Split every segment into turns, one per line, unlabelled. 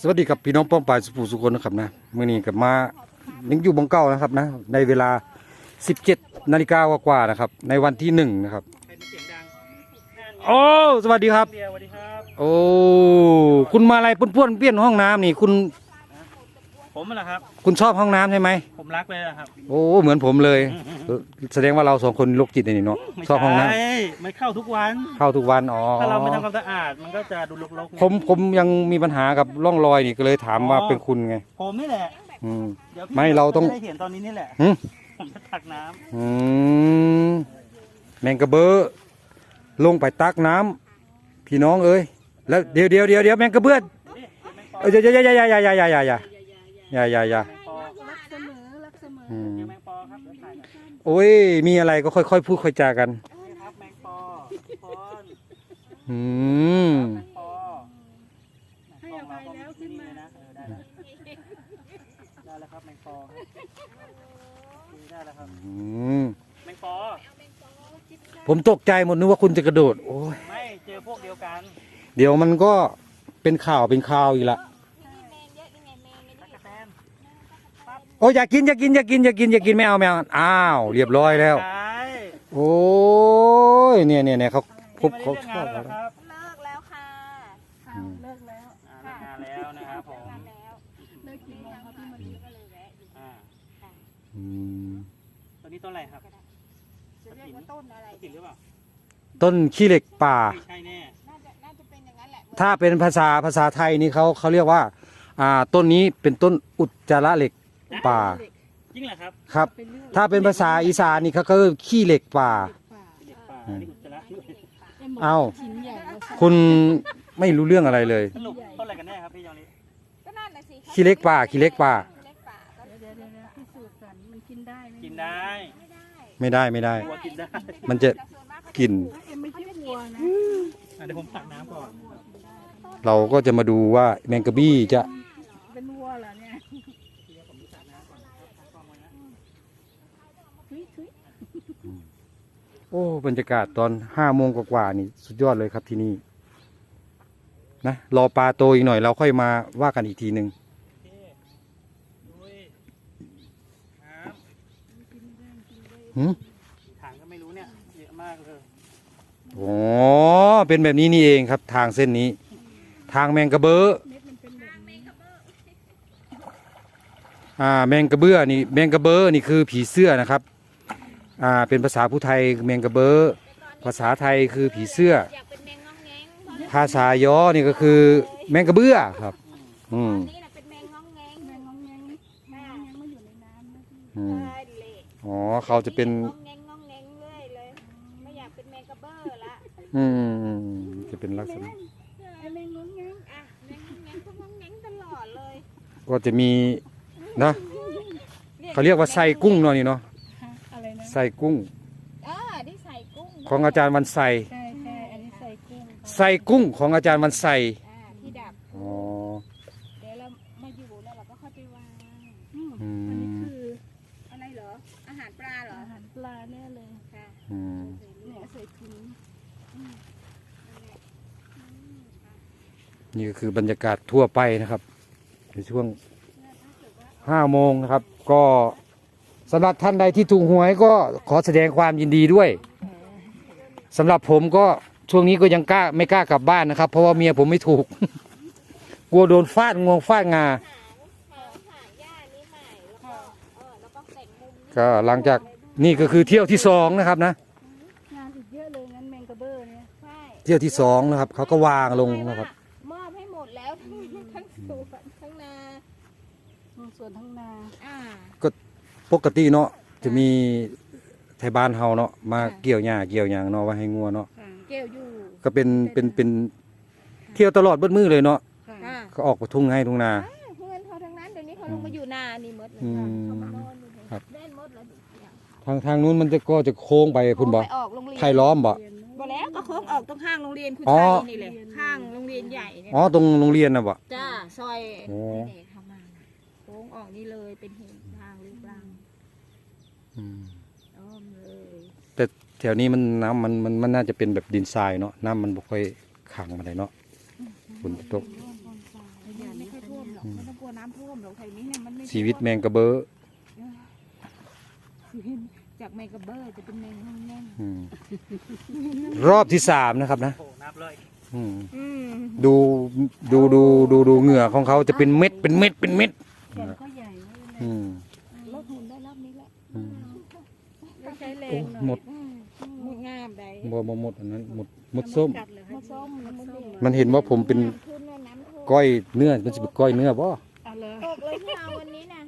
สวัสดีครับพี่น้องป้องปลายสุภูสุคนนะครับนะมื่อนี้กับมายังอยู่บังเก้านะครับนะในเวลา 17นาฬิกากว่าๆนะครับ ในวันที่หนึ่งนะครับ
ใครเป็นเสียงดัง
โอ้สวัสดีครับ
เดียวสวัสดีครับ
โอ้คุณมาอะไรป้วนๆเปี้ยนห้องน้ำนี่ คุณ
ผมน่ะครับ
คุณชอบห้องน้ำใช่ไหม
ผมรักเลยนะครับ
โอ้เหมือนผมเลย แสดงว่าเราสองคนโรคจิตนี่เนาะ
ไม่
ชอบห้องน้
ใช่มันเข้าทุกวันำ
เข้าทุกวันอ๋อ
ถ้าเราไม่ทำความสะอาดมันก็จะดูรกๆไง
ผมผมยังมีปัญหากับร่องรอยนี่ก็เลยถามว่าเป็นคุณไง
ผมนี่แหละ
อืม
เดี๋ยวพี่
ไม่เราต้อง
จะได้เห็นตอนนี้นี่แหละ
หึ
ผมจะตักน้ำ
อืมแมงกระเบ้อลงไปตักน้ำพี่น้องเอ้ยแล้วเดี๋ยวเดี๋ยวเดี๋ยวเดี๋ยวแมงกระเบื้อ
นี่แมงปอ
เอ้ยอย่าอย่าอย่าอย่าอย่าอย่าอย่าอย่า อย่าอย่าอย่า
แมงปอ
รักเสมอรักเสมอ
อืม
เจอแมงปอครับเดี๋ยวถ่ายหน่อย
โอ้ย มีอะไรก็ค่อยๆพูดค่อยจากัน
นี่ครับแมงปอปอน
อืม
แมงปอ
ให้อภัยแล้วขึ้นมา
นะเออได้แล้วได้แล้วครับแมงปอได้แล้วครับ
อืม
แมงปอ
ผมตกใจหมดนึกว่าคุณจะกระโดด โอ้ย
ไม่เจอพวกเดียวกัน
เดี๋ยวมันก็เป็นข่าวเป็นข่าวอีกละ โอ้ยอย่ากินอย่ากินอย่ากินอย่ากินอย่ากินไม่เอาไม่เอาอ้าว เรียบร้อยแล้ว
ใช่
โอ้ยเนี่ยเนี่ยเนี่ยเขาพบเขา
นี่
ช
มา
อบ
ได้
แล้ว
เรื่องงานแล้วครับ
เลิกแล้วค่ะอ้าวเลิกแล้ว
อ่าเลิกงานแล้วนะครับผม
เลิกกี่โมงครับพี่มะลิ
อ่า
อืม
ตัวนี้ต้นอะไรครับ
จะเรียกว่าต้นอะไร
กระถินหรือเปล่า
ต้นขี้เหล็กป่า
ไม่ใช่แน่
น่าจะน่าจะเป็นอย่างนั้นแหละ
ถ้าเป็นภาษาภาษาไทยนี่เขาเขาเรียกว่า อ่าต้นนี้เป็นต้นอุจจาระเหล็ก ป่า
จริงเหรอครับ
ครับ
เป็นเรื่อง
ถ้าเป็นภาษาอีสานนี่เขาก็ขี้เหล็กป่า
ป่า
เด็กป่าอันนี้อุจจาระด้วย
เอ้า
ชิ้นใหญ่แล้วสิ
คุณไม่รู้เรื่องอะไรเลย
สรุปต้นอะไรกันแน่ครับพี่ยองนี้
ก็นั่นน่ะสิ
ขี้เล็กป่าขี้เล็กป่า
ขี้เล็กป่าก็
เดี๋ยวเดี๋ยวเดี๋ยวพิสูจน์ก่อนมันกินได้ไหม
กินได้
ไม่ได้
ไม่ได้ไม่ได้
วัวกินได้
มันจะ
แต่ส่วนมากเขา
กิน
เอ็มไม่ใช่วัวนะ
อะเดี๋ยวผมตักน้ำก่อน
เราก็จะมาดูว่าแมงกะบี้จะ
เป็นวัวเหรอเนี่ยทุยทุย
โอ้บรรยากาศตอนห้าโมงกว่าๆนี่สุดยอดเลยครับที่นี่นะรอปลาโตอีกหน่อยเราค่อยมาว่ากันอีกทีหนึ่ง
โอเคลุยน้
หืมำ
ถังก็ไม่รู้เนี่ยเยอะมากเลย
อ๋อเป็นแบบนี้นี่เองครับ ทางเส้นนี้ ทางแมงกระเบ้อ
เม็ดมันเป็นแบบนี้
อ่าแมงกระเบื้อนี่แมงกระเบ้อนี่คือผีเสื้อนะครับ่าเป็นภาษาผู้ไทยแมงกระเบอภาษาไทยคือผีเสื้อ ภาษาย่อนี่ก็คือแมงกระเบื้อครับอืม
อ๋
อ
เขา
จะเป็น
อืม
จะเป็นลักษณะ
ก็
จะมีนะเขาเรียกว่าไส้กุ้งเนาะนี่เนาะ
ฮะอะไรนะ
ไส้กุ้ง
เออที่ใส่กุ้ง
ของอาจารย์วันไส้
ใช่ใช่อันนี้ใส่กุ้ง
ไส้กุ้งของอาจารย์วันไส้
อ่าที่ดับ
อ๋อ
เดี๋ยวเรามาอยู่แล้วเราก็ค่อยไปวาง
อืม
อื
อันนี้
ม
คือ
อะไรเหรอ อาหารปลาเหรอ
อาหารปลาแน่เลย
ค่ะ
อืม
เนี่ยใส่ถุง
นี่ก็คือบรรยากาศทั่วไปนะครับในช่วงห้าโมงนะครับ ก็ สำหรับท่านใดที่ถูกหวยก็ขอแสดงความยินดีด้วยสำหรับผมก็ช่วงนี้ก็ยังกล้าไม่กล้ากลับบ้านนะครับ เพราะว่าเมียผมไม่ถูก กลัวโดนฟาดงวงฟาดงา
หางหางหางหญ้านี้ใหม่แล้วก็เออแล้วก็แต่งมุมนี้
ก็หลังจากนี่ก็คือเที่ยวที่สองนะครับนะ
งานอีกเยอะเลยงั้นแมงกระเบ้อเนี่ย
ใช่
เที่ยวที่สองนะครับเขาก็วางลงนะครับ
มอบให้หมดแล้วทั้งทั้งสวนทั้งนา
ทั้งสวนทั้งนา
อ่า
ปกติเนาะจะมีไทยบ้านเฮาเนาะมาเกี่ยวหญ้าเกี่ยวหยางเนาะไว่าให้งัวเนาะ
ค่ะ
เกลียวอยู่
ก็เป็นเป็นเป็นเที่ยวตลอดเบิดมือเลยเนาะ
ค่ะ
อ่า
ก็ออกไปทุ่งให้ทุ่งนา
เพื่อนเขาทั้งนั้นเดี๋ยวนี้เขาลงมาอยู่นานี่หมดเลย
อืม
เขามานอนอยู่เลย
ครับ
เล่นหมดแล้วอย่าง
ทางทางนู้นมันจะก็จะโค้งไปพุ่นบ่
ไปออกโรงเรียน
ไทยล้อมบ่
เรียน
บ่แล้วก็โค้งออกตรงข้างโรงเรียนคุณ
อ๋อ
ชัยนี่แหละข้างโรงเรียนใหญ่เนี่ย
อ๋อตรงโรงเรียนน่ะบ่
จ้าซอย
โอ้
นี่เด็กเข้ามาน่ะโค้งออกนี่เลยเป็นเห็นทางลูกรัง
อืม
อ้อมเลย
แต่แถวนี้มันน้ำมันมันมันน่าจะเป็นแบบดินทรายเนาะน้ำมันบ่ค่อยขังมาได้เนาะฝนจะตก
ร่วมกองทราย
ไม่ต้องกลัวน้ำท่วมหรอกไทยนี้เนี่ยมันไม่
ชีวิตแมงกระเบ้อ
ชีวิตจากแมงกระเบ้อจะเป็นแมงห้องแน่น
อืมรอบที่สามนะครับนะ
โอ้นับเลย
อืม
อืม
ดูดูดูดูดูเหงื่อของเขาจะเป็นเม็ดเป็นเม็ดเป็นเม็ด
แขนก็ใหญ่ไว้เลย องใช้แร
โอ้
งหน่อย
หมด
หมดงามใด
บ่บ่หมดอันนั้นหมดหมดส้ม
กัดเลย
มดส้มน้ำมัน
ส้ม
เดือ
มันเห็นว่าผมเป็น
น้ำขึ้นแล้วน้ำท่วม
ก้อยเนื้อมันจะเป็นก้อยเนื้อบ่
เอาเลย
ตกเลยที่เอาวันนี้นะ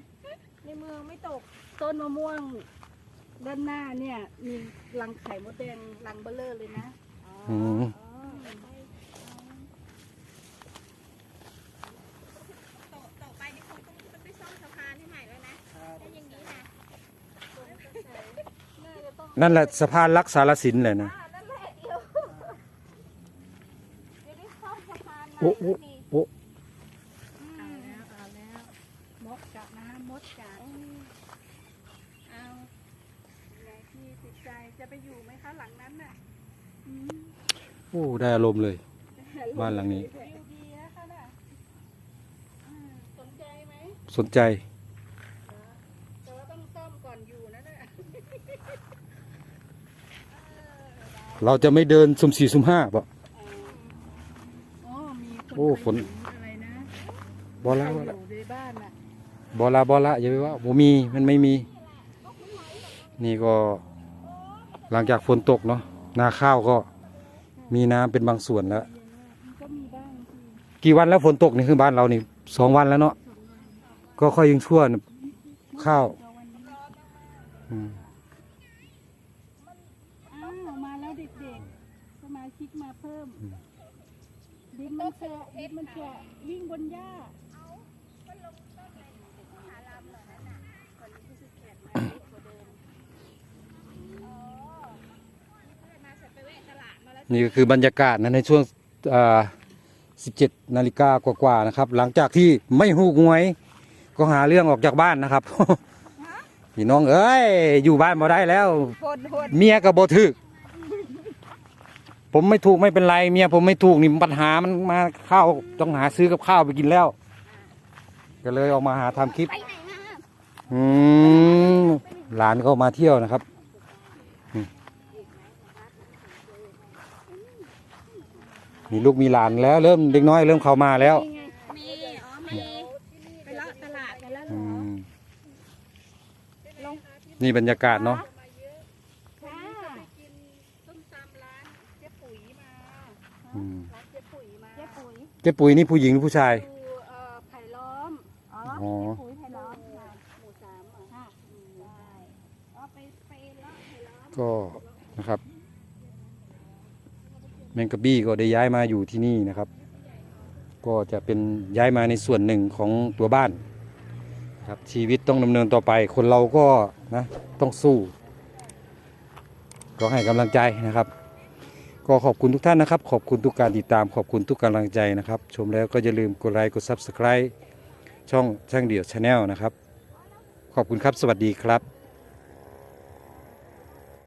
ในเมืองไม่ตก
ต้นมะม่วง ด้านหน้าเนี่ย มีรังไข่มดแดงรังเบลเลอร์เลยนะ
อืม
ต่อไปนี่คงต้องไปซ่อมสะพานให้ใหม่แล้วนะถ้าอย่างนี้นะ
นั่นแหละสะพานรักษารสินเลยนะ
อ่านั่นแหละเดี๋ยวเดี๋ยวได้ซ่อมสะพานใหม่
โอ้โอ้
แล้วนี่
โอ้
เอาแล้วเอาแล้วมดกัดนะมดกัดเอาไงพี่ติดใจจะไปอยู่ไหมคะหลังนั้นน่ะอืม
โอ้ได้อารมณ์เลย บ้านหลังนี้
วิวดีนะคะน่ะอืมสนใจไหม
สนใจ
แต่ว่าต้องซ่อมก่อนอยู่นะเนี่ย
เราจะไม่เดินสุ่มสี่สุ่มห้าบ่
อ๋อมีคน
โอ้
ไป
ฝน
เห็อะไรนะ
บ่
ใคร
ละ
อ
บ่ละ
ยู่ในบ้านน่ะ
บ่ละบ่ละอย่าไปว่าบ่มีมันไม่มี นี่ก็ หลังจากฝนตกเนาะนาข้าวก็มีน้ำเป็นบางส่วนแล้ว
มันก็มีบ้างที่
กี่วันแล้วฝนตกนี่คือบ้านเรานี่สองวันแล้วเนาะก็ค่อยยังชั่วนะข้าว
ก็วันนี้
อืม
อ้าวมาแล้วเด็กๆสมาชิกมาเพิ่มดินมัน แฉะดินมันแฉะวิ่งบนหญ้า
นี่ก็คือบรรยากาศนะในช่วงอ่า17นาฬิกากว่าๆนะครับ หลังจากที่ไม่หูกหวย ก็หาเรื่องออกจากบ้านนะครับ พี่น้องเอ้ย อยู่บ้านมาได้แล้ว
ฝนฝน
เมียก็บ่ถึก ผมไม่ถูกไม่เป็นไรเมียผมไม่ถูกนี่ปัญหามันมาข้าวต้องหาซื้อกับข้าวไปกินแล้ว ก็เลยออกมาหาทำคลิป
ไปไหนมา
อืมหลานก็มาเที่ยวนะครับอืมมีลูกมีหลานแล้วเริ่มเด็กน้อยเริ่มเข้ามาแล้ว
มีอ๋อมีไปเลาะตลาดกันแล้วเหร
อื
อ
มนี่บรรยากาศเนาะ
ค่ะ
ต้มตำร้านเจ๊ปุ๋ยมา
อืม
ร้านเจ๊ปุ๋ยมา
เจ๊ปุ๋ย
เจ๊ปุ๋ยนี่ผู้หญิงหรือผู้ชาย
ดูเอ่อไผ่ล้อม
อ๋อ
อ๋อ
เจ๊ปุ๋ยไผ่ล้อมค่ะ
หมู่สามอะ
ค่ะได้อ๋อไปไปเลาะไผ่ล้อม
ก็นะครับ แมงกะบี้ก็ได้ย้ายมาอยู่ที่นี่นะครับ ก็จะเป็นย้ายมาในส่วนหนึ่งของตัวบ้านครับชีวิตต้องดำเนินต่อไป คนเราก็นะต้องสู้ ก็ให้กำลังใจนะครับ ก็ขอบคุณทุกท่านนะครับ ขอบคุณทุกการติดตามขอบคุณทุกกำลังใจนะครับ ชมแล้วก็อย่าลืมกดไลค์กด Subscribe ช่องช่างเดี่ยวชาแนลนะครับ ขอบคุณครับ สวัสดีครับ